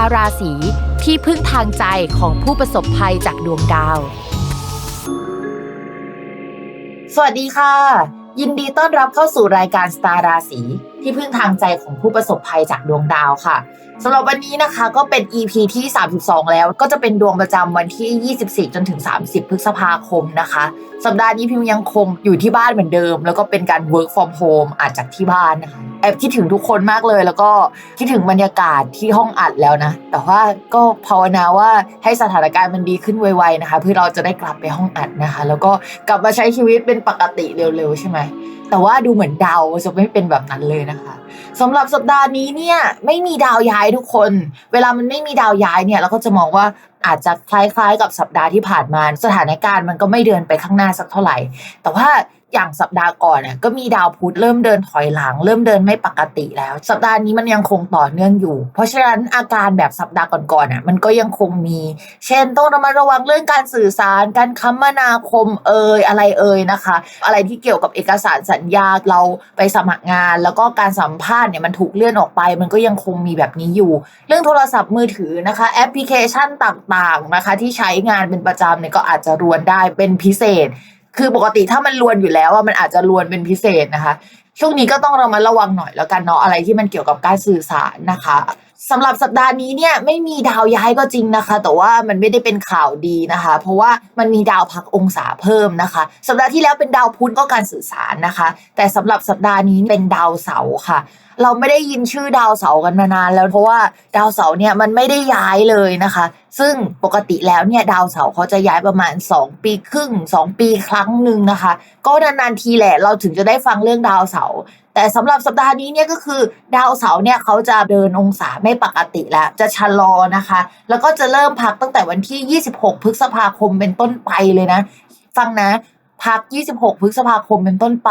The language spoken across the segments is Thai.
าร์ราศีที่พึ่งทางใจของผู้ประสบภัยจากดวงดาว สวัสดีค่ะ ยินดีต้อนรับเข้าสู่รายการสตาร์ราศีที่พึ่งทางใจของผู้ประสบภัยจากดวงดาวค่ะสำหรับวันนี้นะคะก็เป็น EP ที่ 32 แล้วก็จะเป็นดวงประจำวันที่ 24 จนถึง 30 พฤษภาคมนะคะ สัปดาห์นี้พิมยังคงอยู่ที่บ้านเหมือนเดิม แล้วก็เป็นการ work from home อาจจากที่บ้านนะคะแอบคิดถึงทุกคนมากเลย แล้วก็คิดถึงบรรยากาศที่ห้องอัดแล้วนะ แต่ว่าก็ภาวนาว่าให้สถานการณ์มันดีขึ้นไวๆนะคะ เพื่อเราจะได้กลับไปห้องอัดนะคะ แล้วก็กลับมาใช้ชีวิตเป็นปกติเร็วๆใช่ไหมแต่ว่าดูเหมือนดาวจะไม่เป็นแบบนั้นเลยนะคะสำหรับสัปดาห์นี้เนี่ยไม่มีดาวย้ายทุกคน เวลามันไม่มีดาวย้ายเนี่ยเราก็จะมองว่าอาจจะคล้ายๆกับสัปดาห์ที่ผ่านมา สถานการณ์มันก็ไม่เดินไปข้างหน้าสักเท่าไหร่ แต่ว่า อย่างสัปดาห์ก่อนเนี่ยก็มีดาวพุธเริ่มเดินถอยหลัง เริ่มเดินไม่ปกติแล้ว สัปดาห์นี้มันยังคงต่อเนื่องอยู่ เพราะฉะนั้นอาการแบบสัปดาห์ก่อนๆอะมันก็ยังคงมี เช่นต้องระมัดระวังเรื่องการสื่อสาร การคมนาคมเอ่ยอะไรเอ่ยนะคะ อะไรที่เกี่ยวกับเอกสารสัญญาเราไปสมัครงาน แล้วก็การสัมภาษณ์เนี่ยมันถูกเลื่อนออกไป มันก็ยังคงมีแบบนี้อยู่ เรื่องโทรศัพท์มือถือนะคะ แอปพลิเคชันต่างๆนะคะ ที่ใช้งานเป็นประจำเนี่ยก็อาจจะรวนได้เป็นพิเศษ คือปกติถ้ามันรวนอยู่แล้วว่ามันอาจจะรวนเป็นพิเศษนะคะ ช่วงนี้ก็ต้องเรามาระวังหน่อยแล้วกันเนาะอะไรที่มันเกี่ยวกับการสื่อสารนะคะ สำหรับสัปดาห์นี้เนี่ยไม่มีดาวย้ายก็จริงนะคะ แต่ว่ามันไม่ได้เป็นข่าวดีนะคะ เพราะว่ามันมีดาวพักองศาเพิ่มนะคะ สัปดาห์ที่แล้วเป็นดาวพุธก็การสื่อสารนะคะ แต่สำหรับสัปดาห์นี้เป็นดาวเสาร์ค่ะ เราไม่ได้ยินชื่อดาวเสาร์กันมานานแล้วเพราะว่าดาวเสาร์เนี่ยมันไม่ได้ย้ายเลยนะคะ ซึ่งปกติแล้วเนี่ยดาวเสาร์เขาจะย้ายประมาณ 2 ปีครึ่ง 2 ปีครั้งหนึ่งนะคะ ก็นานๆทีแหละเราถึงจะได้ฟังเรื่องดาวเสาร์ แต่สำหรับสัปดาห์นี้เนี่ยก็คือดาวเสาร์เนี่ยเขาจะเดินองศาไม่ปกติแล้ว จะชะลอนะคะ แล้วก็จะเริ่มพักตั้งแต่วันที่ 26 พฤษภาคมเป็นต้นไปเลยนะ ฟังนะพัก 26 พฤษภาคมเป็นต้นไป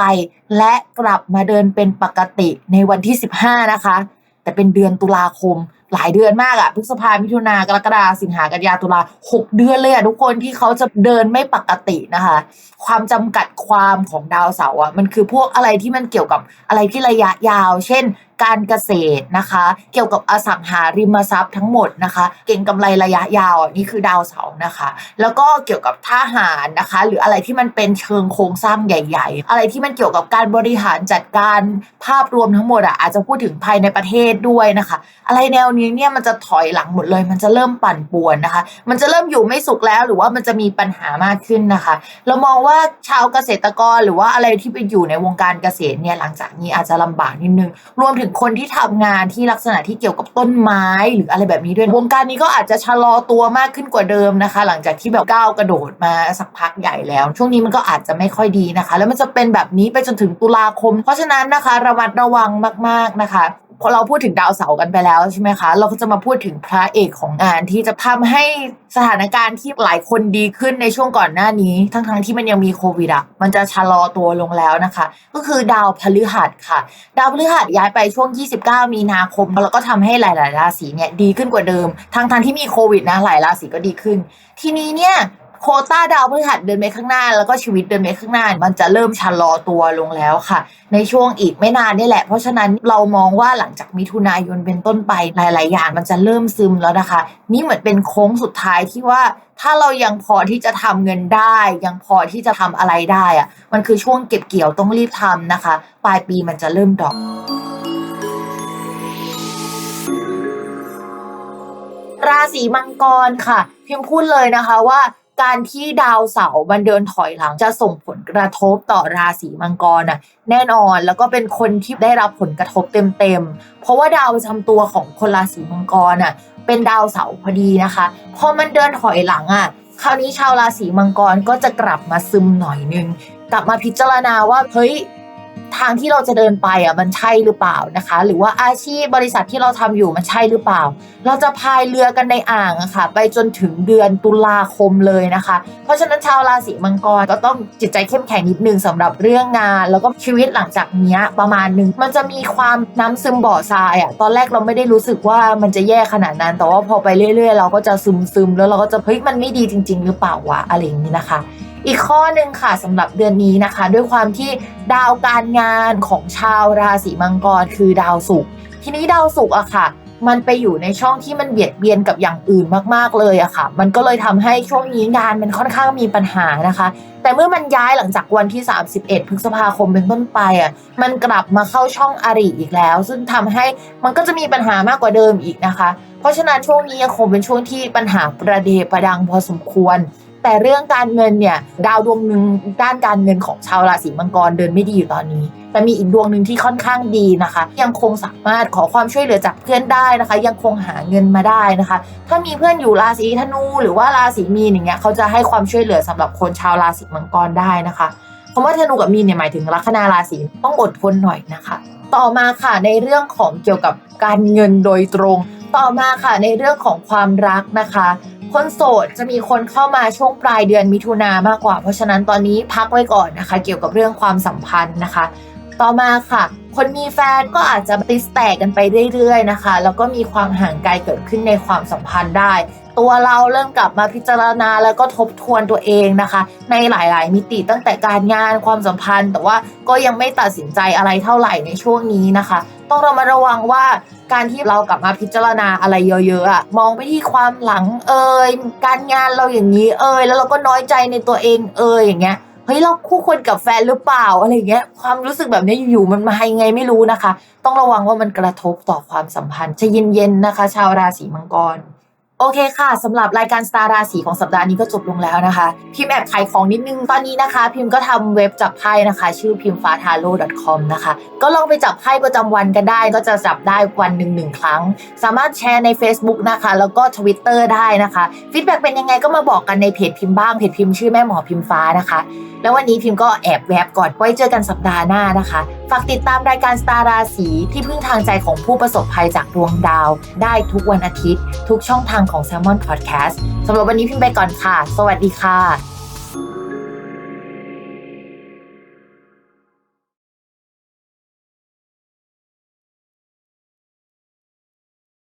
และกลับมาเดินเป็นปกติในวันที่ 15 นะคะ แต่เป็นเดือนตุลาคมหลายเดือนมากอะพฤษภามิถุนากรกฎาสิงหากันยาตุลาหกเดือนเลยอะทุกคนที่เขาจะเดินไม่ปกตินะคะ ความจำกัดความของดาวเสาร์อะมันคือพวกอะไรที่มันเกี่ยวกับอะไรที่ระยะยาว เช่น การเกษตรนะคะ เกี่ยวกับอสังหาริมทรัพย์ทั้งหมดนะคะ เก่งกำไรระยะยาวนี่คือดาวเสาร์นะคะ แล้วก็เกี่ยวกับทหารนะคะ หรืออะไรที่มันเป็นเชิงโครงสร้างใหญ่ ๆ อะไรที่มันเกี่ยวกับการบริหารจัดการภาพรวมทั้งหมดอะอาจจะพูดถึงภายในประเทศด้วยนะคะ อะไรแนวนี้เนี่ยมันจะถอยหลังหมดเลย มันจะเริ่มปั่นป่วนนะคะ มันจะเริ่มอยู่ไม่สุขแล้วหรือว่ามันจะมีปัญหามากขึ้นนะคะ เรามองว่าชาวเกษตรกรหรือว่าอะไรที่ไปอยู่ในวงการเกษตรเนี่ยหลังจากนี้อาจจะลำบากนิดนึง รวมถึงคนที่ทำงานที่ลักษณะที่เกี่ยวกับต้นไม้หรืออะไรแบบนี้ด้วยวงการนี้ก็อาจจะชะลอตัวมากขึ้นกว่าเดิมนะคะ หลังจากที่แบบก้าวกระโดดมาสักพักใหญ่แล้ว ช่วงนี้มันก็อาจจะไม่ค่อยดีนะคะ แล้วมันจะเป็นแบบนี้ไปจนถึงตุลาคม เพราะฉะนั้นนะคะระมัดระวังมาก ๆนะคะ พอเราพูดถึงดาวเสาร์กันไปแล้วใช่ไหมคะ เราก็จะมาพูดถึงพระเอกของงานที่จะทำให้สถานการณ์ที่หลายคนดีขึ้นในช่วงก่อนหน้านี้ ทั้งๆทที่มันยังมีโควิดอะมันจะชะลอตัวลงแล้วนะคะ ก็คือดาวพฤหัสค่ะ ดาวพฤหัสย้ายไปช่วง 29 มีนาคม แล้วก็ทำให้หลาย ๆ ราศีเนี่ยดีขึ้นกว่าเดิม ทั้งๆที่มีโควิดนะหลายราศีก็ดีขึ้น ทีนี้เนี่ย โคต้าดาวพฤหัสเดินไปข้างหน้า แล้วก็ชีวิตเดินไปข้างหน้า มันจะเริ่มชะลอตัวลงแล้วค่ะ ในช่วงอีกไม่นานนี่แหละ เพราะฉะนั้นเรามองว่าหลังจากมิถุนายนเป็นต้นไปหลาย ๆ อย่างมันจะเริ่มซึมแล้วนะคะ นี่เหมือนเป็นโค้งสุดท้ายที่ว่าถ้าเรายังพอที่จะทำเงินได้ ยังพอที่จะทำอะไรได้อะมันคือช่วงเก็บเกี่ยวต้องรีบทำนะคะ ปลายปีมันจะเริ่มดรอปราศีมังกรค่ะเพียงพูดเลยนะคะว่า การที่ดาวเสาร์มันเดินถอยหลังจะส่งผลกระทบต่อราศีมังกรน่ะแน่นอนแล้วก็เป็นคนที่ได้รับผลกระทบเต็มๆ เพราะว่าดาวประจำตัวของคนราศีมังกรน่ะเป็นดาวเสาร์พอดีนะคะ พอมันเดินถอยหลังอะคราวนี้ชาวราศีมังกรก็จะกลับมาซึมหน่อยนึง กลับมาพิจารณาว่าเฮ้ย ทางที่เราจะเดินไปอะมันใช่หรือเปล่านะคะ หรือว่าอาชีพบริษัทที่เราทำอยู่มันใช่หรือเปล่า เราจะพายเรือกันในอ่างอะค่ะ ไปจนถึงเดือนตุลาคมเลยนะคะ เพราะฉะนั้นชาวราศีมังกรก็ต้องจิตใจเข้มแข็งนิดนึงสำหรับเรื่องงาน แล้วก็ชีวิตหลังจากนี้ประมาณหนึงมันจะมีความน้ำซึมบ่อทรายอะตอนแรกเราไม่ได้รู้สึกว่ามันจะแย่ขนาดนั้น แต่ว่าพอไปเรื่อย ๆ เราก็จะซึมซึมๆแล้วเราก็จะเฮ้ยมันไม่ดีจริง ๆ หรือเปล่าวะอะไรอย่างนี้นะคะ อีกข้อหนึ่งค่ะสำหรับเดือนนี้นะคะ ด้วยความที่ดาวการงานของชาวราศีมังกรคือดาวศุกร์ทีนี้ดาวศุกร์อะค่ะ มันไปอยู่ในช่องที่มันเบียดเบียนกับอย่างอื่นมากๆเลยอะค่ะ มันก็เลยทำให้ช่วงนี้งานมันค่อนข้างมีปัญหานะคะ แต่เมื่อมันย้ายหลังจากวันที่ 31 พฤษภาคมเป็นต้นไปอะมันกลับมาเข้าช่องอริอีกแล้ว ซึ่งทำให้มันก็จะมีปัญหามากกว่าเดิมอีกนะคะ เพราะฉะนั้นช่วงนี้ยังคงเป็นช่วงที่ปัญหาประเดประดังพอสมควร แต่เรื่องการเงินเนี่ยดาวดวงหนึ่งด้านการเงินของชาวราศีมังกรเดินไม่ดีอยู่ตอนนี้ แต่มีอีกดวงหนึ่งที่ค่อนข้างดีนะคะ ยังคงสามารถขอความช่วยเหลือจากเพื่อนได้นะคะ ยังคงหาเงินมาได้นะคะ ถ้ามีเพื่อนอยู่ราศีธนูหรือว่าราศีมีนอย่างเงี้ยเขาจะให้ความช่วยเหลือสำหรับคนชาวราศีมังกรได้นะคะคำว่าธนูกับมีนเนี่ยหมายถึงลัคนาราศีต้องอดทนหน่อยนะคะ ต่อมาค่ะในเรื่องของเกี่ยวกับการเงินโดยตรง ต่อมาค่ะในเรื่องของความรักนะคะ คนโสดจะมีคนเข้ามาช่วงปลายเดือนมิถุนามากกว่า เพราะฉะนั้นตอนนี้พักไว้ก่อนนะคะ เกี่ยวกับเรื่องความสัมพันธ์นะคะ ต่อมาค่ะ คนมีแฟนก็อาจจะติสแตกกันไปเรื่อยๆนะคะ แล้วก็มีความห่างไกลเกิดขึ้นในความสัมพันธ์ได้ ตัวเราเริ่มกลับมาพิจารณาแล้วก็ทบทวนตัวเองนะคะ ในหลายๆ มิติตั้งแต่การงานความสัมพันธ์ แต่ว่าก็ยังไม่ตัดสินใจอะไรเท่าไหร่ในช่วงนี้นะคะ ต้องเรามาระวังว่าการที่เรากลับมาพิจารณาอะไรเยอะๆอะมองไปที่ความหลังเอ่ยการงานเราอย่างนี้เอ่ยแล้วเราก็น้อยใจในตัวเองเอ่ยอย่างเงี้ยเฮ้ยเราคู่ควรกับแฟนหรือเปล่าอะไรเงี้ยความรู้สึกแบบนี้อยู่ๆมันมายังไงไม่รู้นะคะ ต้องระวังว่ามันกระทบต่อความสัมพันธ์ใจะเย็นๆนะคะ ชาวราศีมังกร โอเคค่ะสำหรับรายการสตาร์ราศีของสัปดาห์นี้ก็จบลงแล้วนะคะ พิมพ์แอบขายของนิดนึงตอนนี้นะคะ พิมพ์ก็ทำเว็บจับไพ่นะคะ ชื่อพิมฟ้าทาโร่ .com นะคะ ก็ลองไปจับไพ่ประจำวันกันได้ ก็จะจับได้วันหนึ่งหนึ่งครั้ง สามารถแชร์ใน Facebook นะคะ แล้วก็ Twitter ได้นะคะฟีดแบ็กเป็นยังไงก็มาบอกกันในเพจพิมพ์บ้างเพจพิมพ์ชื่อแม่หมอพิมฟ้านะคะ แล้ววันนี้พิมพ์ก็แอบแวบก่อนไว้เจอกันสัปดาห์หน้านะคะ ฝากติดตามรายการสตาร์ราศีที่พึ่งทางใจของผู้ประสบภัยจากดวงดาว ได้ทุกวันอาทิตย์ ทุกช่องทางของ s ซ l m o n Podcast สำหรับวันนี้พิมพ์ไปก่อนค่ะ สวัสดีค่ะ